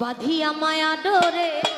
বাঁধিয়া মায়া ডোরে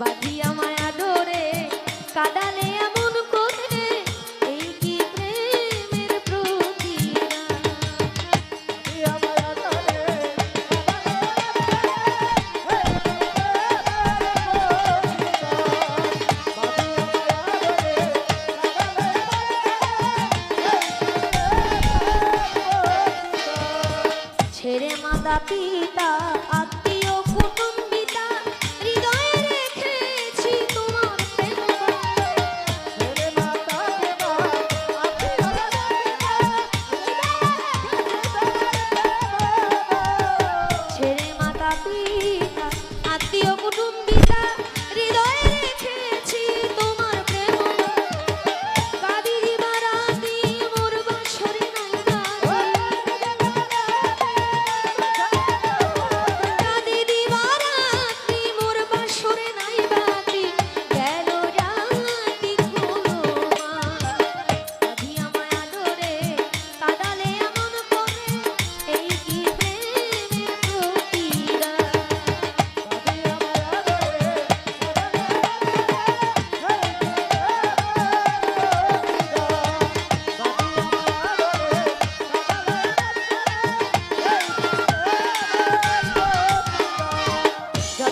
বাঁধিয়া মায়া ডোরে কাদানে এমন ছেড়ে মাতা পিতা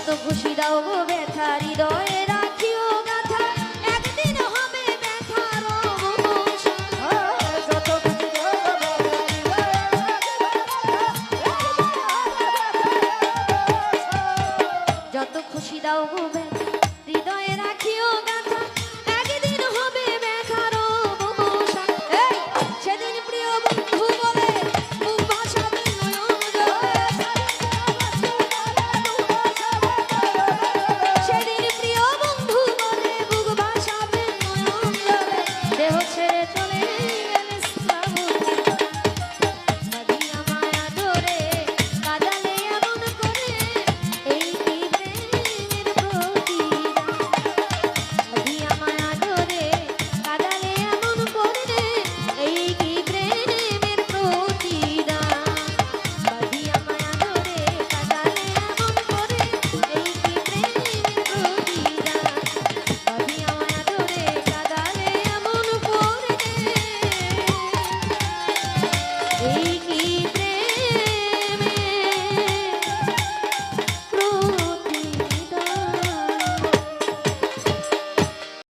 এত খুশি হবে ব্যথার যত খুশি দাও যত হৃদয়ে রাখিও গাথা একদিন হবে